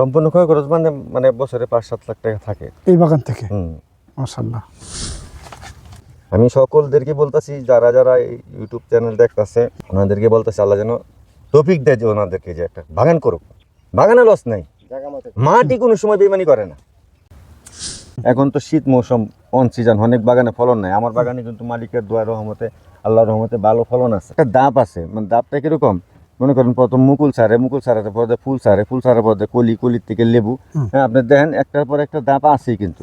সম্পূর্ণ ক্ষয় খরচ মানে মানে বছরে পাঁচ সাত লাখ টাকা থাকে। এই বাগান থেকে? হুম। মাশাল্লাহ আমি সকলদেরকে বলতেছি যারা যারা এই ইউটিউব চ্যানেল দেখতেছে ওনাদেরকে বলতেছি আল্লাহ যেন তৌফিক দেয় যে ওনাদেরকে যে একটা বাগান করুক। বাগানে লস নাই। মাটি কোনো সময় বেমানি করে না। এখন তো শীত মৌসুম অন সিজন অনেক বাগানে ফলন নাই। আমার বাগানে কিন্তু মালিকের দোয়া রহমতে আল্লাহর রহমতে ভালো ফলন আছে। একটা দাপ আছে মানে দাপটা কীরকম? মনে করেন প্রথম মুকুল সারে মুকুল সারের পরে ফুল সারে ফুল সারের পরে কলি কলির থেকে লেবু। হ্যাঁ আপনি দেখেন একটার পর একটা দাপ আছেই কিন্তু।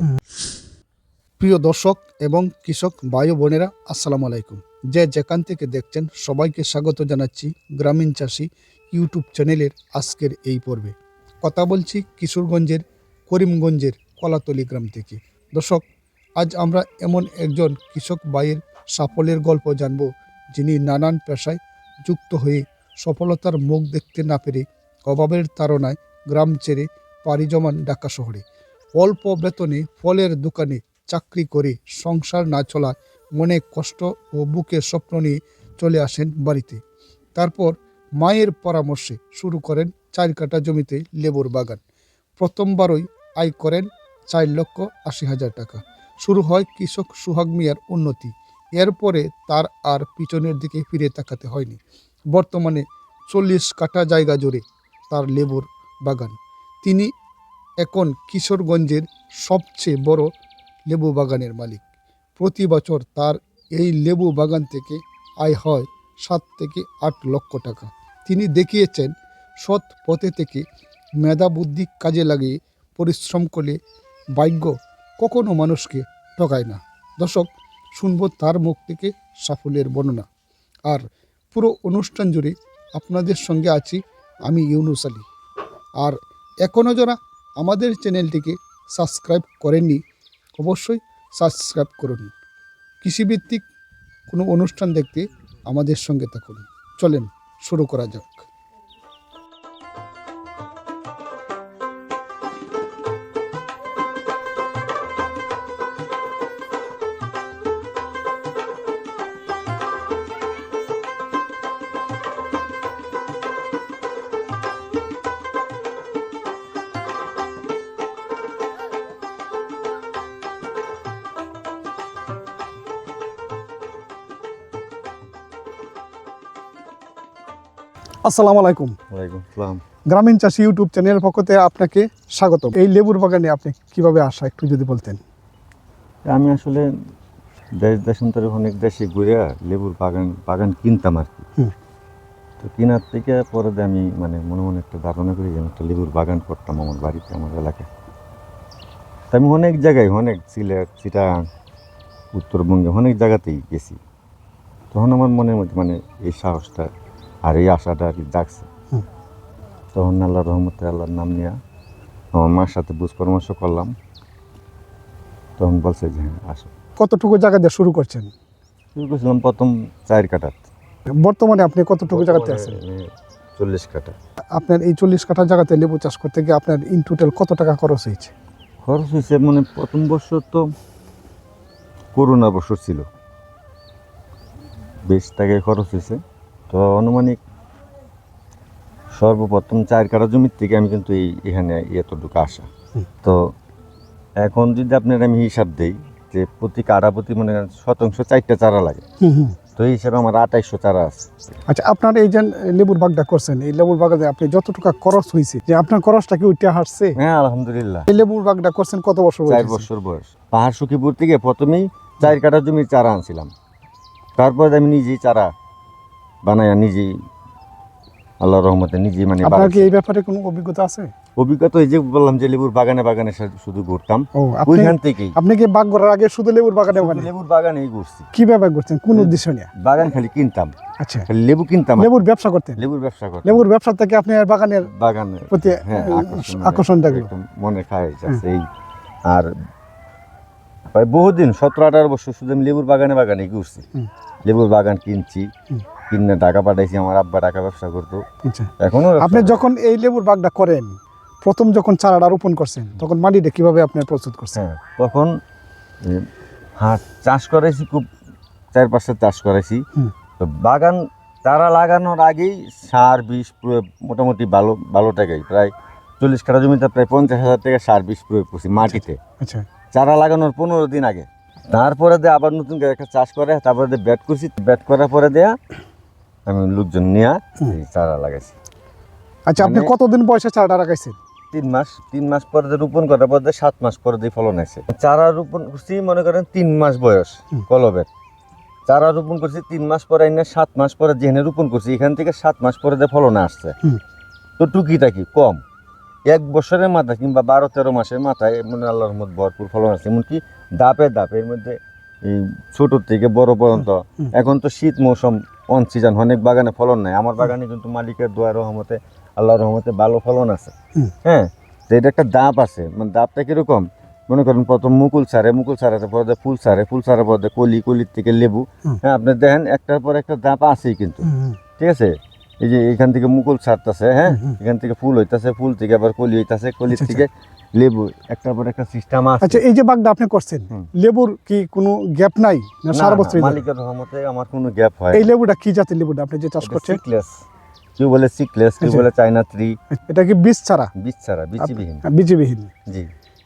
প্রিয় দর্শক এবং কৃষক ভাই বোনেরা আসসালামু আলাইকুম। যে যেখান থেকে দেখছেন সবাইকে স্বাগত জানাচ্ছি গ্রামীণ চাষি ইউটিউব চ্যানেলের আজকের এই পর্বে। কথা বলছি কিশোরগঞ্জের করিমগঞ্জের কলাতলি গ্রাম থেকে। দর্শক আজ আমরা এমন একজন কৃষক ভাইয়ের সাফল্যের গল্প জানব যিনি নানান পেশায় যুক্ত হয়ে সফলতার মুখ দেখতে না পেরে অভাবের তাড়নায় গ্রাম ছেড়ে পাড়ি জমান ঢাকা শহরে। অল্প বেতনে ফলের দোকানে চাকরি করে সংসার না চলায় মনে কষ্ট ও বুকে স্বপ্ন নিয়ে চলে আসেন বাড়িতে। তারপর মায়ের পরামর্শে শুরু করেন চার কাটা জমিতে লেবুর বাগান। প্রথমবারই আয় করেন চার লক্ষ আশি হাজার টাকা। শুরু হয় কৃষক সুহাগ মিয়ার উন্নতি। এরপরে তার আর পিছনের দিকে ফিরে তাকাতে হয়নি। বর্তমানে চল্লিশ কাঠা জায়গা জুড়ে তার লেবুর বাগান। তিনি এখন কিশোরগঞ্জের সবচেয়ে বড় লেবু বাগানের মালিক। প্রতি বছর তার এই লেবু বাগান থেকে আয় হয় সাত থেকে আট লক্ষ টাকা। তিনি দেখিয়েছেন, সৎ পথে থেকে মেধা বুদ্ধি কাজে লাগিয়ে পরিশ্রম করলে ভাগ্য কখনো মানুষকে ঠকায় না। দর্শক, শুনব তার মুখ থেকে সাফল্যের বর্ণনা। আর পুরো অনুষ্ঠান জুড়ে আপনাদের সঙ্গে আছি আমি ইউনুস আলী। আর এখনও যারা আমাদের চ্যানেলটিকে সাবস্ক্রাইব করেননি, অবশ্যই সাবস্ক্রাইব করুন। কৃষিভিত্তিক কোনো অনুষ্ঠান দেখতে আমাদের সঙ্গে থাকুন। চলেন, শুরু করা যাক। আসসালামু আলাইকুম। ওয়ালাইকুম আসসালাম। গ্রামীণ চাষি ইউটিউব চ্যানেলের পক্ষ থেকে আপনাকে স্বাগত এই লেবুর বাগানে আপনি কীভাবে আসা একটু যদি বলতেন? আমি আসলে দেশ দেশান্তরে অনেক দেশে ঘুরে লেবুর বাগান বাগান কিনতাম আর কি। তো কেনার থেকে পরে আমি মানে মনে মনে একটা ধারণা করি যে একটা লেবুর বাগান করতাম আমার বাড়িতে আমার এলাকায়। তা আমি অনেক জায়গায় অনেক সিলেট চিটাং উত্তরবঙ্গে অনেক জায়গাতেই গেছি। তখন আমার মনের মধ্যে মানে এই সাহসটা আর এই আশাটা আর কি ডাকছে তখন আল্লাহ রহমতে আল্লাহর নাম নিয়ে আমার মার সাথে বুঝ পরামর্শ করলাম। তখন বলছে যে হ্যাঁ আসো। কতটুকু জায়গা দিয়ে শুরু করছেন? শুরু করছিলাম প্রথম চার কাটাত বর্তমানে আপনি কতটুকু জায়গাতে আছেন? চল্লিশ কাটা আপনার এই চল্লিশ কাঠা জায়গাতে লেবু চাষ করতে গিয়ে আপনার ইন টোটাল কত টাকা খরচ হয়েছে? খরচ হয়েছে মানে প্রথম বছর তো করোনা বছর ছিল। বেশ টাকায় খরচ হয়েছে। তো অনুমানিক সর্বপ্রথম চার কাটা জমির থেকে আমি কিন্তু এই এখানে এতটুকু আসা। তো এখন যদি আপনার আমি হিসাব দেই যে প্রতি কাটা প্রতি মনে শতাংশ চারটা চারা লাগে। তো এই হিসাবে আমার আঠাইশশো চারা আছে। আচ্ছা আপনার এই যে লেবুর বাগটা করছেন এই লেবুর বাগানে আপনি যতটুকু খরচ হয়েছে যে আপনার খরচটা কি উঠে হাসছে হ্যাঁ আলহামদুলিল্লাহ। এই লেবুর বাগটা করছেন কত বছর চার বছর বয়স। পাহাড় সুখীপুর থেকে প্রথমেই চার কাটা জমির চারা আনছিলাম। তারপরে আমি নিজেই চারা বানাইয়া নিজেই আল্লাহ রহমতে নিজেই মানে আপনার কি এই ব্যাপারে কোনো অভিজ্ঞতা আছে? অভিজ্ঞতা এই যে বললাম যে লেবুর বাগানে বাগানে শুধু ঘুরতাম। ওইখান থেকেই। আপনি কি বাগ করার আগে শুধু লেবুর বাগানে ওখানে লেবুর বাগানেই ঘুরছি। কি ব্যাপার করছেন কোন উদ্দেশ্য নিয়ে? বাগান খালি কিনতাম। আচ্ছা। লেবু কিনতাম লেবুর ব্যবসা করতেন? লেবুর ব্যবসা করতাম। লেবুর ব্যবসা থেকে আপনি আর বাগানের বাগানে প্রতি হ্যাঁ আকর্ষণ আকর্ষণ থাকল মনে খায় যাচ্ছে এই। আর প্রায় বহুদিন সতেরো আঠারো বছর শুধু আমি লেবুর বাগানে বাগানে ঘুরছি। লেবুর বাগান কিনছি কিনে টাকা পাঠাইছি আমার আব্বা টাকা ব্যবসা করতো। আচ্ছা। এখনও আপনি যখন এই লেবুর বাগটা করেন প্রথম যখন চারাটা রোপণ করছেন তখন মাটিটা কীভাবে আপনি প্রস্তুত করছেন? হ্যাঁ তখন হাঁস চাষ করেছি খুব চার পাঁচটা চাষ করেছি তো বাগান চারা লাগানোর আগেই সার বিষ প্রয়োগ মোটামুটি ভালো ভালো টাকাই। প্রায় চল্লিশ কাঠা জমিতে প্রায় পঞ্চাশ হাজার টাকা সার বিষ প্রয়োগ করছি মাটিতে। আচ্ছা। চারা লাগানোর পনেরো দিন আগে। তারপরে দিয়ে আবার নতুন করে একটা চাষ করে তারপরে দিয়ে ব্যাট করছি ব্যাট করার পরে দেয়া আমি লোকজন নিয়ে চারা লাগাইছি। আচ্ছা আপনি মানে- কতদিন বয়সে চারাটা রাখাইছেন তিন মাস তিন মাস পরে রোপণ করার পর সাত মাস পরে দিয়ে ফলন আছে চারা রোপণ করছি মনে করেন তিন মাস বয়স। কলবের। চারা রোপণ করছি তিন মাস পরে আইনা সাত মাস পরে যেখানে রোপণ করছি এখান থেকে সাত মাস পরে দিয়ে ফলন আসছে। তো টুকিটাকি কম? এক বছরের মাথায় কিংবা বারো তেরো মাসের মাথায় মানে আল্লাহর মধ্যে ভরপুর ফলন আছে এমনকি দাপে দাপের মধ্যে এই ছোট থেকে বড় পর্যন্ত। এখন তো শীত মৌসুম অন সিজন অনেক বাগানে ফলন নাই। আমার বাগানে কিন্তু মালিকের দোয়া রহমতে আল্লাহর রহমতে ভালো ফলন আছে। হ্যাঁ? তো এটা একটা দাপ আছে। মানে দাপটা কীরকম? মনে করেন প্রথম মুকুল সারে মুকুল সারাতে পরে দিয়ে ফুল সারে ফুল সারার পরে কলি কলির থেকে লেবু। হ্যাঁ আপনি দেখেন একটার পর একটা দাপ আছেই কিন্তু। ঠিক আছে? এই যে এখান থেকে মুকুল ছাড়তেছে হ্যাঁ। এখান থেকে ফুল হইতাছে ফুল থেকে আবার কলি হইতাছে কলির আচ্ছা, থেকে লেবু একটার পর একটা সিস্টেম আছে। আচ্ছা এই যে বাগদা আপনি করছেন লেবুর কি কোনো গ্যাপ নাই না সারা বছর মালিকের রহমতে আমার কোনো গ্যাপ হয় এই লেবুটা কি জাতের লেবুটা আপনি যে চাষ করছেন? সিকলেস কেউ বলে সিকলেস কেউ আচ্ছা। বলে চাইনা থ্রি এটা কি বীজ ছাড়া? বীজ ছাড়া বীজবিহীন। বীজবিহীন। জি।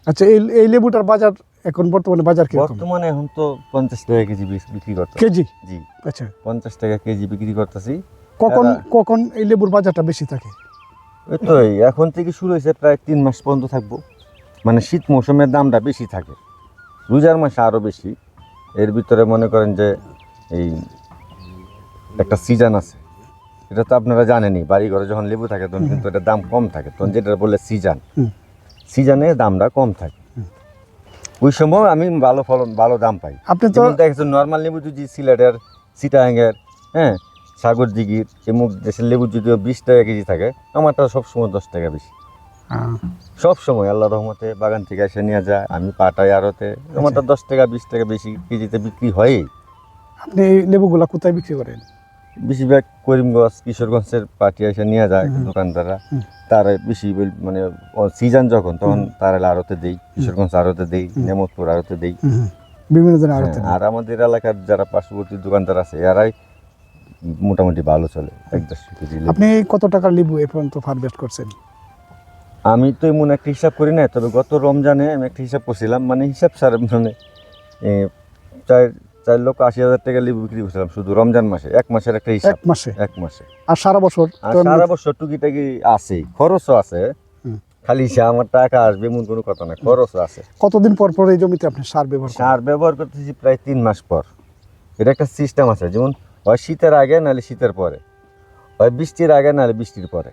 আচ্ছা এই এই লেবুটার বাজার এখন বর্তমানে বাজার কীরকম? বর্তমানে এখন তো পঞ্চাশ টাকা কেজি বিক্রি করতে কেজি? জি। আচ্ছা। পঞ্চাশ টাকা কেজি বিক্রি করতেছি। কখন কখন এই লেবুর বাজারটা বেশি থাকে? ওই তো এই এখন থেকে শুরু হয়েছে প্রায় তিন মাস পর্যন্ত থাকব। মানে শীত মৌসুমের দামটা বেশি থাকে। রোজার মাসে আরও বেশি। এর ভিতরে মনে করেন যে এই একটা সিজন আছে। এটা তো আপনারা জানেনই বাড়ি ঘরে যখন লেবু থাকে তখন কিন্তু এটার দাম কম থাকে। তখন যেটা বলে সিজন। সিজনে দামটা কম থাকে। ওই সময় আমি ভালো ফলন ভালো দাম পাই। আপনি তো দেখেছেন নর্মাল লেবু যদি সিলেটের সিটাহাঙ্গের হ্যাঁ সাগর দিঘির এমুক দেশের লেবু যদিও বিশ টাকা কেজি থাকে। আমারটা সবসময় দশ টাকা বেশি। সব সময় আল্লাহ রহমতে বাগান থেকে এসে নিয়ে যায় আমি পাটাই আড়তে। আমারটা দশ টাকা বিশ টাকা বেশি কেজিতে বিক্রি হয়ই। আপনি এই লেবুগুলা কোথায় বিক্রি করেন? বেশিরভাগ করিমগঞ্জ কিশোরগঞ্জের পাটি এসে নিয়ে যায় দোকানদাররা। তারা বেশি মানে সিজন যখন তখন তারা আড়তে দেই কিশোরগঞ্জ আড়তে দেই। নেমতপুর আড়তে দেই। বিভিন্ন ধরনের হ্যাঁ, আর আমাদের এলাকার যারা পার্শ্ববর্তী দোকানদার আছে এরাই মোটামুটি ভালো চলে। এক দেড়শো কেজি আপনি কত টাকার লেবু এ পর্যন্ত হারভেস্ট করছেন? আমি তো এমন একটা হিসাব করি না তবে গত রমজানে আমি একটা হিসাব করছিলাম মানে হিসাব স্যার মানে চার চার লক্ষ আশি হাজার টাকা লেবু বিক্রি করছিলাম শুধু রমজান মাসে এক মাসের একটা হিসাব। এক মাসে? এক মাসে। আর সারা বছর আর সারা বছর টুকিটাকি আছে খরচও আছে। খালি সে আমার টাকা আসবে এমন কোনো কথা না খরচও আছে। কতদিন পর পর এই জমিতে আপনি সার ব্যবহার সার ব্যবহার করতেছি প্রায় তিন মাস পর। এটা একটা সিস্টেম আছে যেমন হয় শীতের আগে নাহলে শীতের পরে। হয় বৃষ্টির আগে নাহলে বৃষ্টির পরে।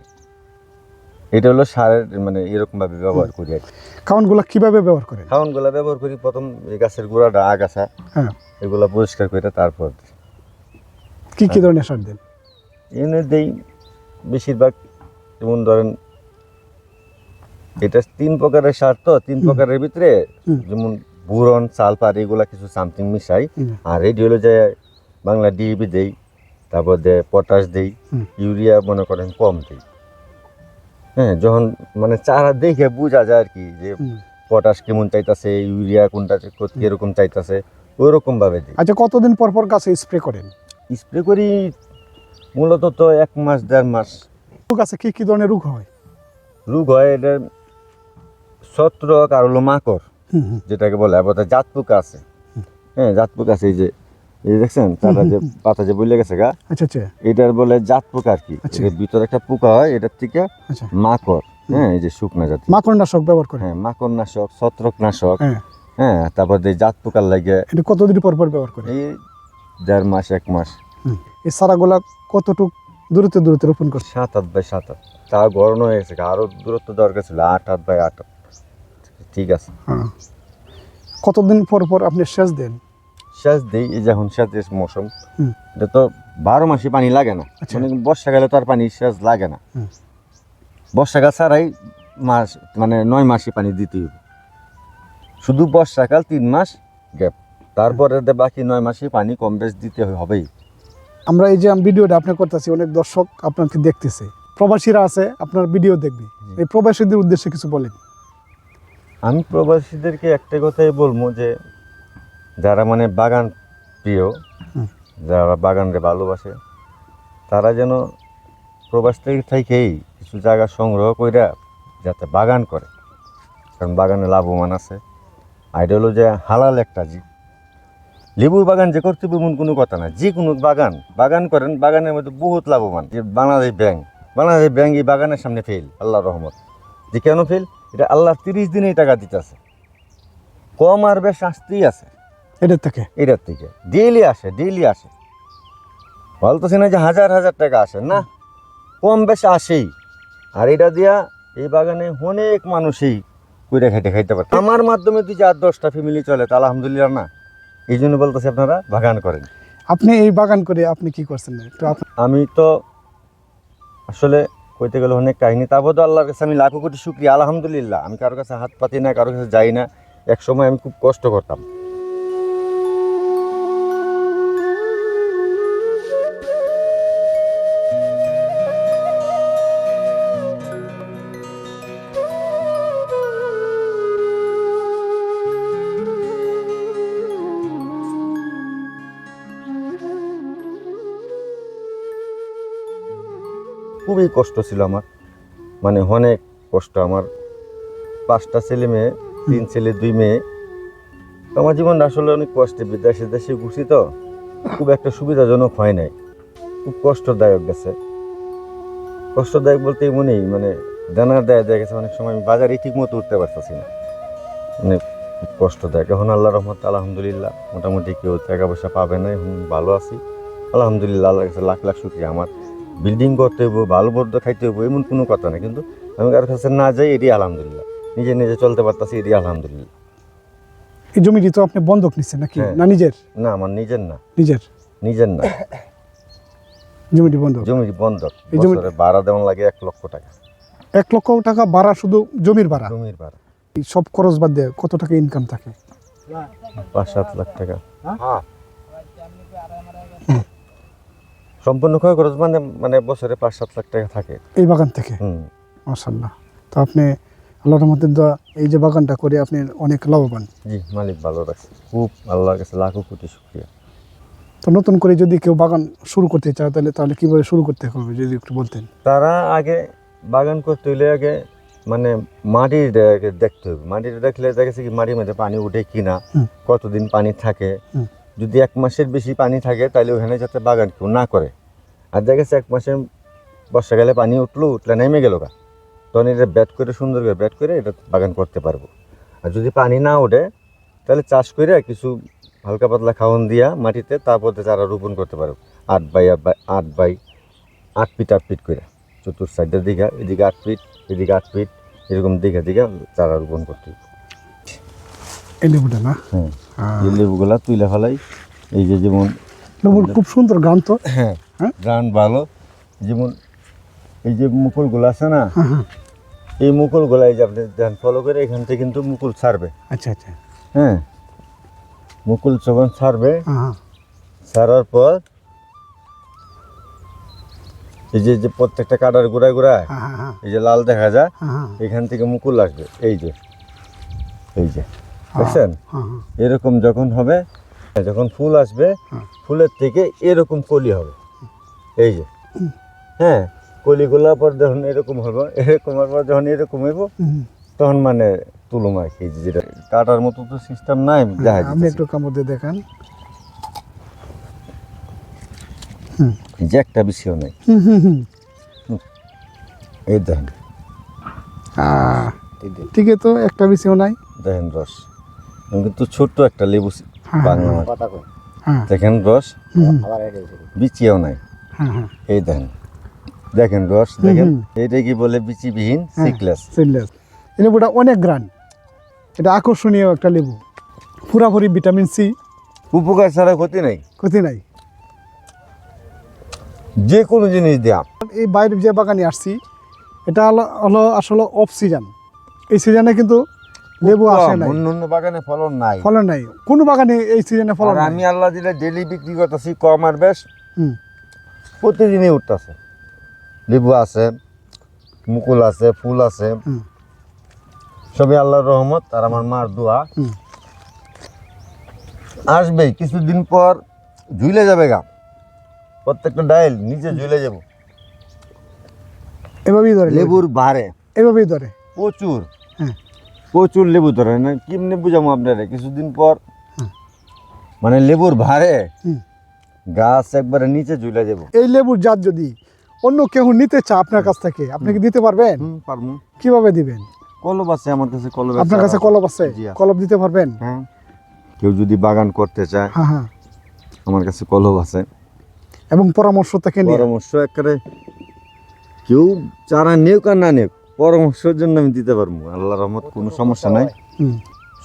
এটা হলো সারের মানে এরকমভাবে ব্যবহার করি আর। খাওয়ানগুলো কীভাবে ব্যবহার করেন? খাওয়ানগুলা ব্যবহার করি প্রথম এই গাছের গোড়াটা আগাছা হ্যাঁ। এগুলা পরিষ্কার করে তারপর। কি কি ধরনের সার দেন? এনে দেই বেশিরভাগ যেমন ধরেন এটা তিন প্রকারের সার তো তিন প্রকারের ভিতরে যেমন বুরন সালফার এগুলা কিছু সামথিং মিশাই আর রেডি হলো যে বাংলা ডিএপি দেই তারপর দে পটাশ দেই ইউরিয়া মনে করেন কম দেই। হ্যাঁ যখন মানে চারা দেখে বোঝা যায় আর কি যে পটাশ কেমন চাইতাছে ইউরিয়া কোনটা কীরকম চাইতাছে ওই রকম ভাবে দিই। আচ্ছা কতদিন পর পর গাছে স্প্রে করেন? স্প্রে করি মূলত তো এক মাস দেড় মাস। গাছে কি কি ধরনের রোগ হয়? রোগ হয় এটা ছত্রক আর হলো মাকড়। যেটাকে বলে আবার জাত পোকা আছে। হ্যাঁ জাত পোকা আছে এই যে এই দেখছেন তারা যে পাতা যে বলে গেছে গা আচ্ছা আচ্ছা। এটার বলে জাত পোকা আর কি? আচ্ছা। এর ভিতরে একটা পোকা হয় এটার থেকে আচ্ছা। মাকড় হ্যাঁ এই যে শুকনা জাতি। মাকড় নাশক ব্যবহার করেন হ্যাঁ মাকড় নাশক ছত্রক নাশক হ্যাঁ। হ্যাঁ তারপর যে জাত পোকার লাগে এটা কতদিন পর পর ব্যবহার করেন এই দেড় মাস এক মাস। এই সারাগুলা কতটুক দূরত্বে দূরত্বে রোপণ করছে? সাত আট বাই সাত আট। তা গরম হয়ে গেছে আরও দূরত্ব দরকার ছিল আট আট বাই আট আট। ঠিক আছে। হ্যাঁ। কতদিন পর পর আপনি সেচ দেন? সেচ দিই এই যখন সেচের মৌসুম। এটা তো বারো মাসে পানি লাগে না। আচ্ছা। মানে বর্ষাকালে তো আর পানি সেচ লাগে না। বর্ষাকাল ছাড়াই মাস মানে নয় মাসে পানি দিতে হবে শুধু বর্ষাকাল তিন মাস গ্যাপ। তারপরে বাকি নয় মাসে পানি কম বেশ দিতে হবেই। আমরা এই যে ভিডিওটা আপনি করতেছি অনেক দর্শক আপনাকে দেখতেছে। প্রবাসীরা আছে আপনার ভিডিও দেখবে। এই প্রবাসীদের উদ্দেশ্যে কিছু বলেন। আমি প্রবাসীদেরকে একটা কথাই বলব যে যারা মানে বাগান প্রিয় যারা বাগানকে ভালোবাসে তারা যেন প্রবাস থেকে থেকেই কিছু জায়গা সংগ্রহ কইরা যাতে বাগান করে। কারণ বাগানে লাভবান আছে। আর হলো যে হালাল একটা জীব। লেবুর বাগান যে করতে এমন কোনো কথা না। যে কোনো বাগান বাগান করেন বাগানের মধ্যে বহুত লাভবান। যে বাংলাদেশ ব্যাংক বাংলাদেশ ব্যাংক এই বাগানের সামনে ফেল আল্লাহর রহমত। যে কেন ফেল এটা আল্লাহ তিরিশ দিনেই টাকা দিতেছে। কম আর বেশ আসতেই আছে। এটার থেকে? এটার থেকে। ডেইলি আসে ডেইলি আসে। বলতেছি না যে হাজার হাজার টাকা আসে না। কম বেশ আসেই। আর এটা দিয়া এই বাগানে অনেক মানুষই কুইরা খাইতে খাইতে পারে। আমার মাধ্যমে যদি আর দশটা ফ্যামিলি চলে তা আলহামদুলিল্লাহ না। এই জন্য বলতেছি আপনারা বাগান করেন। আপনি এই বাগান করে আপনি কি করছেন আপনি আমি তো আসলে কইতে গেলে অনেক কাহিনী তারপর তো আল্লাহর কাছে আমি লাখো কোটি শুক্রিয়া আলহামদুলিল্লাহ। আমি কারোর কাছে হাত পাতি না কারোর কাছে যাই না। এক সময় আমি খুব কষ্ট করতাম। খুবই কষ্ট ছিল আমার। মানে অনেক কষ্ট। আমার পাঁচটা ছেলে মেয়ে, তিন ছেলে, দুই মেয়ে। আমার জীবনটা আসলে অনেক কষ্টে। বিদেশে দেশে ঘুরছি তো, খুব একটা সুবিধাজনক হয় নাই। খুব কষ্টদায়ক গেছে। কষ্টদায়ক বলতে এমনই মানে দানার দেয় দেখা গেছে, অনেক সময় আমি বাজারে ঠিক মতো উঠতে পারতেছি না। মানে খুব কষ্টদায়ক। এখন আল্লাহ রহমত আলহামদুলিল্লাহ, মোটামুটি কেউ টাকা পয়সা পাবে না, এখন ভালো আছি। আলহামদুলিল্লাহ, আল্লাহর কাছে লাখ লাখ শুক্রিয়া। আমার বিল্ডিং করতে হইব ভালো বদ্ধ খাইতে হইব এমন কোনো কথা না কিন্তু আমি কারোর কাছে না যাই এটি আলহামদুলিল্লাহ। নিজে নিজে চলতে পারতাছি এটি আলহামদুলিল্লাহ। এই জমিটি তো আপনি বন্ধক নিচ্ছেন নাকি? হ্যাঁ। না নিজের? না আমার নিজের না। নিজের? নিজের না। জমিটি বন্ধক? জমি বন্ধক। এই জমি- ভাড়া দেওয়া লাগে এক লক্ষ টাকা। এক লক্ষ টাকা ভাড়া শুধু জমির ভাড়া? জমির ভাড়া। সব খরচ বাদ দিয়ে কত টাকা ইনকাম থাকে? পাঁচ সাত লাখ টাকা। সম্পূর্ণ ক্ষয় খরচ মানে মানে বছরে পাঁচ সাত লাখ টাকা থাকে। এই বাগান থেকে? হুম। মাসাল্লাহ তো আপনি আল্লাহর রহমতের দোয়া এই যে বাগানটা করে আপনি অনেক লাভবান। জি মালিক ভালো রাখছে খুব আল্লাহর কাছে লাখো কোটি শুক্রিয়া। তো নতুন করে যদি কেউ বাগান শুরু করতে চায় তাহলে তাহলে কীভাবে শুরু করতে হবে যদি একটু বলতেন? তারা আগে বাগান করতে হইলে আগে মানে মাটিটাকে দেখতে হবে। মাটিটা দেখলে দেখা গেছে কি মাটির মধ্যে পানি উঠে কিনা। কতদিন পানি থাকে। যদি এক মাসের বেশি পানি থাকে তাহলে ওখানে যাতে বাগান কেউ না করে। আর দেখা গেছে এক মাসে বর্ষাকালে পানি উঠল উঠলে নেমে গেল গা। তখন এটা ব্যাট করে সুন্দর করে ব্যাট করে এটা বাগান করতে পারব। আর যদি পানি না ওঠে তাহলে চাষ করে কিছু হালকা পাতলা খাওয়ান দিয়া মাটিতে তারপর চারা রোপণ করতে পারব। আট বাই আট বাই আট বাই আট ফিট আট ফিট করে। চতুর সাইডের দিকে এদিকে আট ফিট এদিকে আট ফিট এরকম দিকে দিকে চারা রোপণ করতে। হবে। না? হ্যাঁ। এই লেবুগুলা তুলে ফেলাই এই যে যেমন লেবুর খুব সুন্দর গান তো। হ্যাঁ হ্যাঁ? গ্রান ভালো। যেমন এই যে মুকুলগুলো আছে না হ্যাঁ হ্যাঁ। এই মুকুলগুলা এই যে আপনি ধ্যান ফলো করে এখান থেকে কিন্তু মুকুল ছাড়বে। আচ্ছা আচ্ছা। হ্যাঁ মুকুল যখন ছাড়বে ছাড়ার পর এই যে যে প্রত্যেকটা কাটার গোড়ায় গোড়ায় এই যে লাল দেখা যায় এখান থেকে মুকুল আসবে এই যে এই যে। দেখছেন? হ্যাঁ হ্যাঁ। এরকম যখন হবে যখন ফুল আসবে হ্যাঁ। ফুলের থেকে এরকম কলি হবে। এই যে। হ্যাঁ কলিগুলা পর যখন এরকম হবে এরকম পর যখন এরকম হইব তখন মানে তুলুম আর কি? যেটা কাটার মতো তো সিস্টেম নাই দেখা হ্যাঁ, আপনি একটু কামড় দেখান। যে একটা বিষয় নেই। এই দেখেন। আহ, এই ঠিক আছে তো একটা বিষয় নাই। দেখেন রস। কিন্তু ছোট্ট একটা লেবু হ্যাঁ, বাংলা হ্যাঁ। দেখেন রস? বিচিও নাই। হ্যাঁ হ্যাঁ। এই দেখেন। দেখেন রস দেখেন। এইটা কি বলে? বিচিবিহীন হ্যাঁ। সিকলেস এই লেবুটা অনেক গ্রান। এটা আকর্ষণীয় একটা লেবু। পুরাপুরি ভিটামিন সি। উপকার ছাড়া ক্ষতি নাই। ক্ষতি নাই। যে কোনো জিনিস দেয়া। এই বাইরে যে বাগানে আসছি এটা হলো আসলে অফ সিজন এই সিজনে কিন্তু লেবু আসে নাই। অন্য অন্য বাগানে ফলন নাই। ফলন নাই। কোনো বাগানে এই সিজনে ফলন নাই। আমি আল্লাহ দিলে ডেলি বিক্রি করতেছি কম আর বেশ। প্রতিদিনই উঠতেছে। লেবু আছে মুকুল আছে ফুল আছে। সবই আল্লাহর রহমত আর আমার মার দোয়া। হুম। আসবেই কিছুদিন পর ঝুলে যাবে গা। প্রত্যেকটা ডাইল নিচে ঝুলে যাব। এভাবেই ধরে। লেবু লেবুর বারে। এভাবেই ধরে। প্রচুর। প্রচুর লেবু ধরে না কেমনে বুঝাবো আপনারা? কিছুদিন পর মানে লেবুর ভারে গাছ একবারে নিচে ঝুলে যাব। এই লেবুর জাত যদি অন্য কেউ নিতে চা আপনার কাছ থেকে আপনি কি দিতে পারবেন? পারমু কীভাবে দিবেন? কলব আছে আমার কাছে কলব আপনার কাছে কলব আছে? কলব দিতে পারবেন? হ্যাঁ। কেউ যদি বাগান করতে চায় হ্যাঁ হ্যাঁ। আমার কাছে কলব আছে। এবং পরামর্শ থেকে পরামর্শ একেবারে কেউ চারা নেউক আর না নেউক পরামর্শের জন্য আমি দিতে পারব। আল্লাহ রহমত কোনো সমস্যা নাই।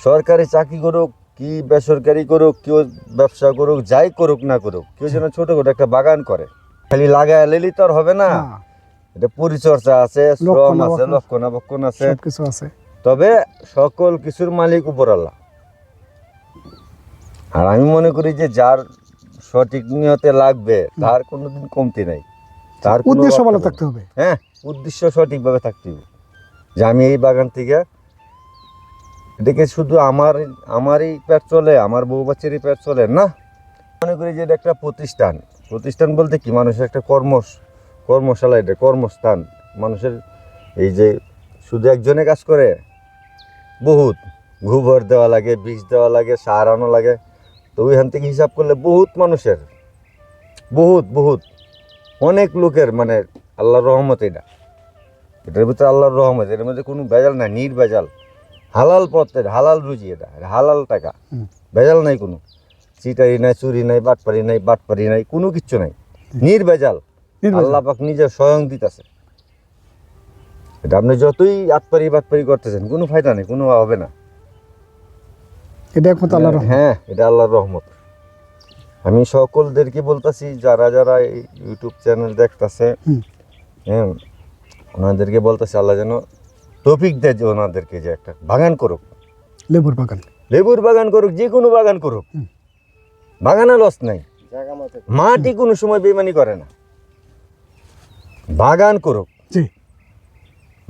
সরকারি চাকরি করুক কি বেসরকারি করুক কেউ ব্যবসা করুক যাই করুক না করুক কেউ যেন ছোট করে একটা বাগান করে। খালি লাগায় লেলি তো আর হবে না। এটা পরিচর্যা আছে শ্রম আছে। লক্ষণাবেক্ষণ আছে। সবকিছু আছে। তবে সকল কিছুর মালিক উপর আল্লাহ। আর আমি মনে করি যে যার সঠিক নিয়তে লাগবে তার কোনোদিন কমতি নাই। তার উদ্দেশ্য ভালো থাকতে হবে। হ্যাঁ। উদ্দেশ্য সঠিকভাবে থাকতে হবে। যে আমি এই বাগান থেকে, এটাকে শুধু আমার, আমারই পেট চলে, আমার বউ বাচ্চারই পেট চলে না? মনে করি যে এটা একটা প্রতিষ্ঠান। প্রতিষ্ঠান বলতে কি? মানুষের একটা কর্ম কর্মশালা এটা, কর্মস্থান। মানুষের এই যে শুধু একজনে কাজ করে, বহুত। গোবর দেওয়া লাগে, বীজ দেওয়া লাগে, সার আনো লাগে। তো ওইখান থেকে হিসাব করলে বহুত মানুষের। বহুত বহুত। অনেক লোকের মানে আল্লাহর রহমত এটা। এটার ভিতরে আল্লাহর রহমত এটার মধ্যে কোনো ভেজাল নাই নির ভেজাল। হালাল পথের হালাল রুজি এটা হালাল টাকা। ভেজাল নাই কোনো। চিটারি নাই চুরি নাই বাটপারি নাই বাটপারি নাই কোনো কিচ্ছু নাই। নির ভেজাল। নির্বাচন। আল্লাহ পাক নিজে স্বয়ং দিতেছে। এটা আপনি যতই আতপারি বাটপারি করতেছেন কোনো ফায়দা নেই কোনো হবে না। এটা একমাত্র আল্লাহর হ্যাঁ এটা আল্লাহর রহমত। আমি সকলদেরকে বলতাছি যারা যারা ইউটিউব চ্যানেল দেখতাছে। হ্যাঁ ওনাদেরকে বলতেছে আল্লাহ যেন টপিক দেয় যে ওনাদেরকে যে একটা বাগান করুক। লেবুর বাগান। লেবুর বাগান করুক যে কোনো বাগান করুক। বাগানে লস নাই। মাটি কোনো সময় বেমানি করে না। বাগান করুক। জি।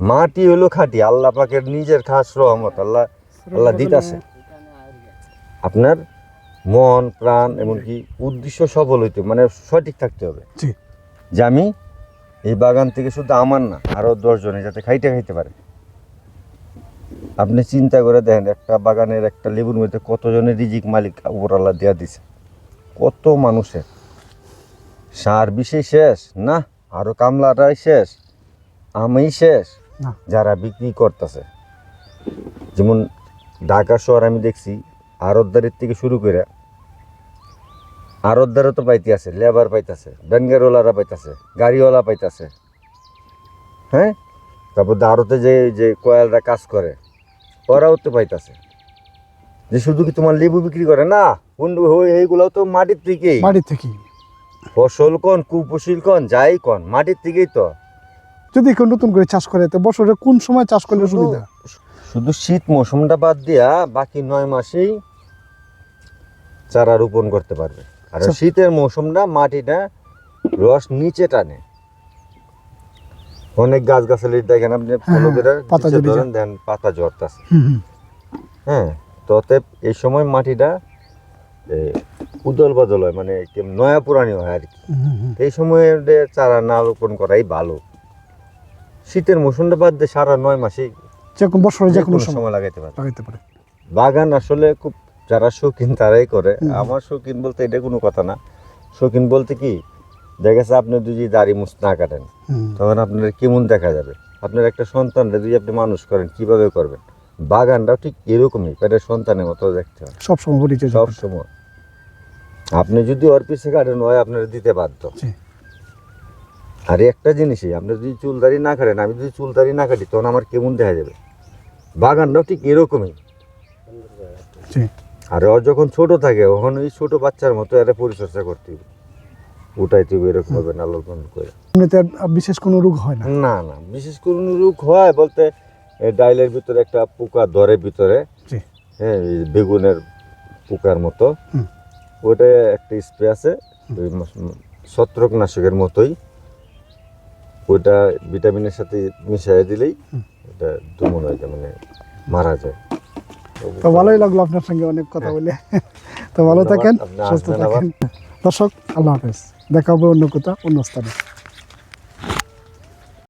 মাটি হলো খাঁটি। আল্লাহ পাকের নিজের খাস রহমত। আল্লাহ আল্লাহ দিতাছে। আপনার মন প্রাণ এমনকি উদ্দেশ্য সফল হইতে মানে সঠিক থাকতে হবে। যে আমি এই বাগান থেকে শুধু আমার না আরও দশজনে যাতে খাইতে খাইতে পারে। আপনি চিন্তা করে দেখেন একটা বাগানের একটা লেবুর মধ্যে কতজনের রিজিক মালিক উপর আল্লাহ দেওয়া দিছে। কত মানুষের। সার বিষয় শেষ না? আরও কামলাটাই শেষ আমি শেষ যারা বিক্রি করতেছে। যেমন ঢাকা শহর আমি দেখছি আরতদারের থেকে শুরু করে আরতদারও তো পাইতে আছে লেবার পাইতেছে ব্যাঙ্গারওয়ালারা পাইতেছে গাড়িওয়ালা পাইতেছে হ্যাঁ? তারপর আরতে যে যে কয়েলরা কাজ করে ওরাও তো পাইতেছে যে শুধু কি তোমার লেবু বিক্রি করে? না কোন ওই এইগুলো তো মাটির থেকেই। বাড়ি থেকে ফসল কন কুফসিল কন যাই কন মাটির থেকেই তো। যদি কেউ নতুন করে চাষ করে তো বছরে কোন সময় চাষ করলে সুবিধা? শুধু শীত মৌসুমটা বাদ দিয়া বাকি নয় মাসেই চারা রোপণ করতে পারবে। আর। শীতের মৌসুমটা মাটিটা রস নিচে টানে। অনেক গাছ গাছালি দেখেন আপনি করে হ্যাঁ, পাতা ধরেন দেন পাতা হুম হ্যাঁ তো অতএব এই সময় মাটিটা উদল বদল হয় মানে নয়া পুরানি হয় আর কি। এই সময়ে চারা না রোপণ করাই ভালো। শীতের মৌসুমটা বাদ দিয়ে সারা নয় মাসে যে কোনো বছরে যে কোনো সময় সময় লাগাইতে পারে লাগাইতে পারে। বাগান আসলে খুব যারা শৌখিন তারাই করে। আমার শৌখিন বলতে এটা কোনো কথা না। শৌখিন বলতে কি দেখা গেছে আপনি যদি দাড়ি মুছ না কাটেন তখন আপনার কেমন দেখা যাবে? আপনার একটা সন্তানটা যদি আপনি মানুষ করেন কীভাবে করবেন? বাগানটাও ঠিক এরকমই পেটের সন্তানের মতো দেখতে হয়। সব সময় পরিচয় সব আপনি যদি ওর পিছে কাটেন হয় আপনার দিতে বাধ্য। আর একটা জিনিসই আপনি যদি চুলদারি না কাটেন আমি যদি চুলদারি না কাটি তখন আমার কেমন দেখা যাবে? বাগানটাও ঠিক এরকমই। আর ও যখন ছোট থাকে তখন ওই ছোট বাচ্চার মতো এরা পরিচর্যা করতে হবে। উঠাইতে হবে এরকম ভাবে লালন পালন করে বিশেষ কোনো রোগ হয় না? না না বিশেষ করে রোগ হয় বলতে ডাইলের ভিতরে একটা পোকা ধরে ভিতরে। হ্যাঁ বেগুনের পোকার মতো। ওটা একটা স্প্রে আছে ছত্রকনাশকের মতোই। ওটা ভিটামিনের সাথে মিশিয়ে দিলেই। এটা দমন হয়ে যায় মানে মারা যায়। তো ভালোই লাগল আপনার সঙ্গে অনেক কথা বলে। তো ভালো থাকেন সুস্থ থাকেন। দর্শক আল্লাহ হাফেজ। দেখা হবে অন্য কোথাও অন্য স্থানে।